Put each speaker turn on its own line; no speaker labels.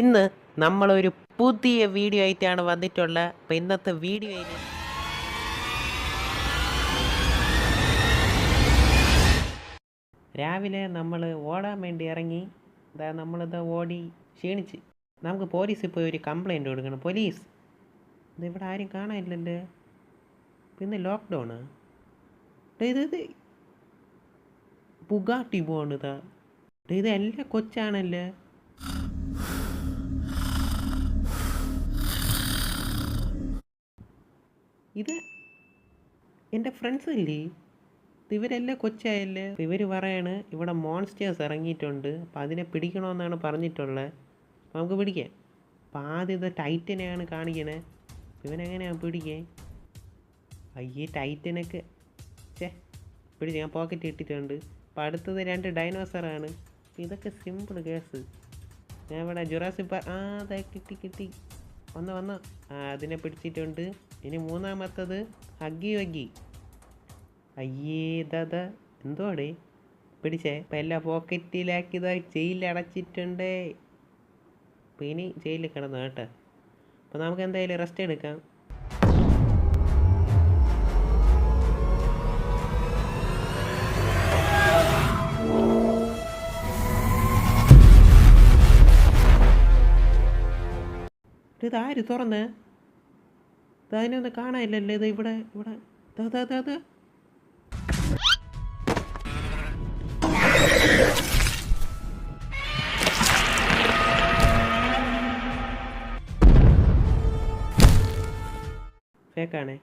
ഇന്ന് നമ്മളൊരു പുതിയ വീഡിയോ ആയിട്ടാണ് വന്നിട്ടുള്ളത് അപ്പം ഇന്നത്തെ വീഡിയോയിൽ രാവിലെ നമ്മൾ ഓടാൻ വേണ്ടി ഇറങ്ങി ഇതാ നമ്മളിത് ഓടി ക്ഷീണിച്ച്. നമുക്ക് പോലീസിൽ പോയി ഒരു കംപ്ലൈന്റ് കൊടുക്കണം. പോലീസ് ഇതിവിടെ ആരും കാണാനില്ലല്ലേ? പിന്നെ ലോക്ക്ഡൗണ് ഇത് ഇത് പുകാട്ടി പോണിതാ ഇത് എല്ലാ കൊച്ചാണല്ലേ? ഇത് എന്റെ ഫ്രണ്ട്സ് അല്ലേ ഇവരല്ലേ കൊച്ചായല്ലേ? ഇവർ പറയാണ് ഇവിടെ മോൺസ്റ്റേഴ്സ് ഇറങ്ങിയിട്ടുണ്ട്. അപ്പം അതിനെ പിടിക്കണമെന്നാണ് പറഞ്ഞിട്ടുള്ളത് നമുക്ക് പിടിക്കാം. അപ്പം ആദ്യം ഇത് ടൈറ്റനെയാണ് കാണിക്കണേ. ഇവനെങ്ങനെയാണ് പിടിക്കേ? അയ്യേ ടൈറ്റനൊക്കെ ചേ പിടിച്ച് ഞാൻ പോക്കറ്റ് ഇട്ടിട്ടുണ്ട്. അപ്പം അടുത്തത് രണ്ട് ഡൈനോസറാണ് ഇതൊക്കെ സിമ്പിൾ കേസ് ഞാൻ ഇവിടെ ജുറാസി പാ ആ അതെ കിട്ടി കിട്ടി. വന്ന് വന്ന് അതിനെ പിടിച്ചിട്ടുണ്ട്. ഇനി മൂന്നാമത്തത് ഹഗ്ഗി വഗ്ഗി. അയ്യേ എന്തോ എന്തുവാടേ പിടിച്ചേ ഇപ്പം എല്ലാ പോക്കറ്റിലാക്കിയതായി ജയിലിൽ ഇപ്പം അപ്പം ഇനി ജയിലിൽ കിടന്നു കേട്ടോ. അപ്പോൾ നമുക്ക് എന്തായാലും റെസ്റ്റ് എടുക്കാം. ഇത് ആര് തുറന്ന്? ഇത് അതിനൊന്നും കാണാനില്ലല്ലേ? ഇത് ഇവിടെ ഇവിടെ. ദാ ഫേക്കാണേ